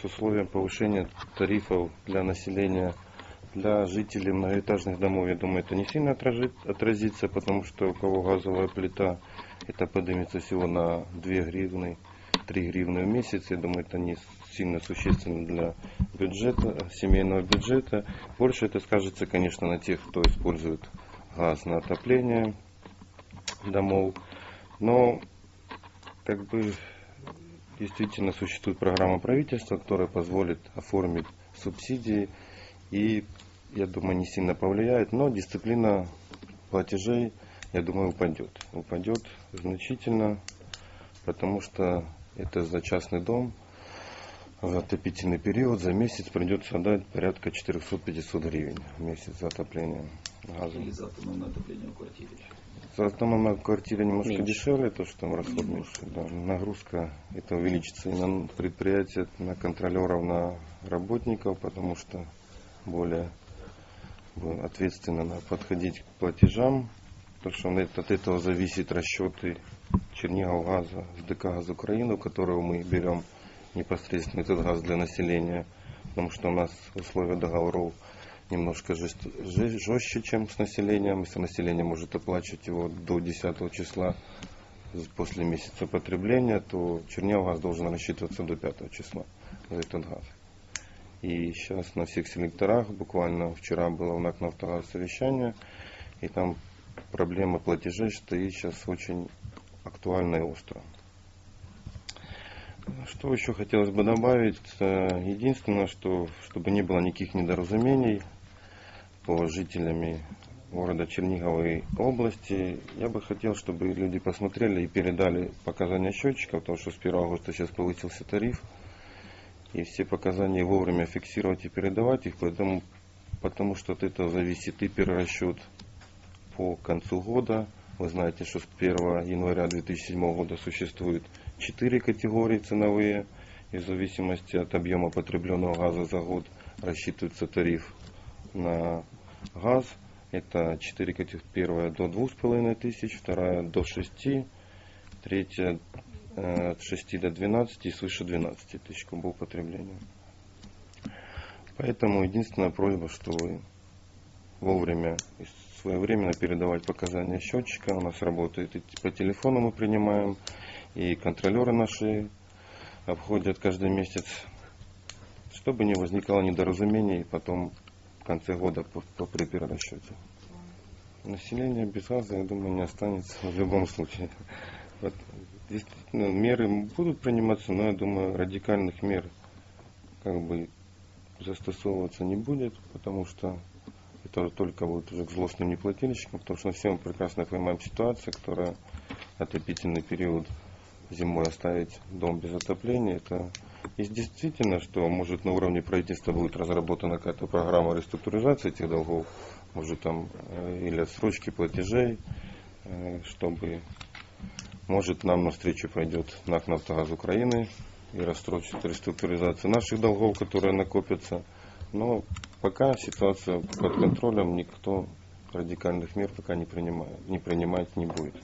с условием повышения тарифов для населения, для жителей многоэтажных домов, я думаю, это не сильно отражит- отразится, потому что у кого газовая плита, это поднимется всего на 2 гривны, 3 гривны в месяц. Я думаю, это не сильно существенно для бюджета, семейного бюджета. Больше это скажется, конечно, на тех, кто использует газ на отопление домов. Но как бы действительно существует программа правительства, которая позволит оформить субсидии и, я думаю, не сильно повлияет, но дисциплина платежей, я думаю, упадет. Упадет значительно, потому что это за частный дом в отопительный период за месяц придется отдать порядка 400-500 гривен в месяц за отопление газом. Или за автономное отопление в квартире. За автономной квартире немножко Меньше. дешевле, то, что там расход меньше. Да. Нагрузка это увеличится и на предприятие, на контролеров, на работников, потому что более э, ответственно надо подходить к платежам, потому что от этого зависит расчеты Чернигов газа с ДК «Газ Украины», у которого мы берем непосредственно этот газ для населения, потому что у нас условия договоров немножко жест- же- жестче, чем с населением. Если население может оплачивать его до 10 числа после месяца потребления, то Чернигов газ должен рассчитываться до 5 числа за этот газ. И сейчас на всех селекторах, буквально вчера было у НАК «Нафтогаз» совещание, и там проблема платежей стоит сейчас очень актуально и остро. Что еще хотелось бы добавить? Э, Единственное, что чтобы не было никаких недоразумений по жителями города Черниговой области, я бы хотел, чтобы люди посмотрели и передали показания счетчиков, потому что с 1 августа сейчас повысился тариф, и все показания вовремя фиксировать и передавать их, поэтому, потому что от этого зависит и перерасчет по концу года. Вы знаете, что с 1 января 2007 года существует четыре категории ценовые, и в зависимости от объема потребленного газа за год рассчитывается тариф на газ. Это четыре категории. Первая до двух с половиной тысяч, вторая до шести, третья э, от 6 до 12 и свыше 12 тысяч кубов потребления. Поэтому единственная просьба, что вы вовремя и своевременно передавать показания счетчика. У нас работает и по телефону мы принимаем, и контролеры наши обходят каждый месяц, чтобы не возникало недоразумений потом конце года по, по при перерасчете. Население без газа, я думаю, не останется в любом случае. Вот, действительно, меры будут приниматься, но я думаю, радикальных мер как бы застосовываться не будет, потому что это только будет уже к злостным неплательщикам, потому что все мы прекрасно понимаем ситуацию, которая отопительный период зимой оставить дом без отопления. Это и действительно, что может на уровне правительства будет разработана какая-то программа реструктуризации этих долгов, может там э, или отсрочки платежей, э, чтобы может нам навстречу пойдет НАК «Нафтогаз Украины» и рассрочит реструктуризацию наших долгов, которые накопятся. Но пока ситуация под контролем, никто радикальных мер пока не принимает, не принимать не будет.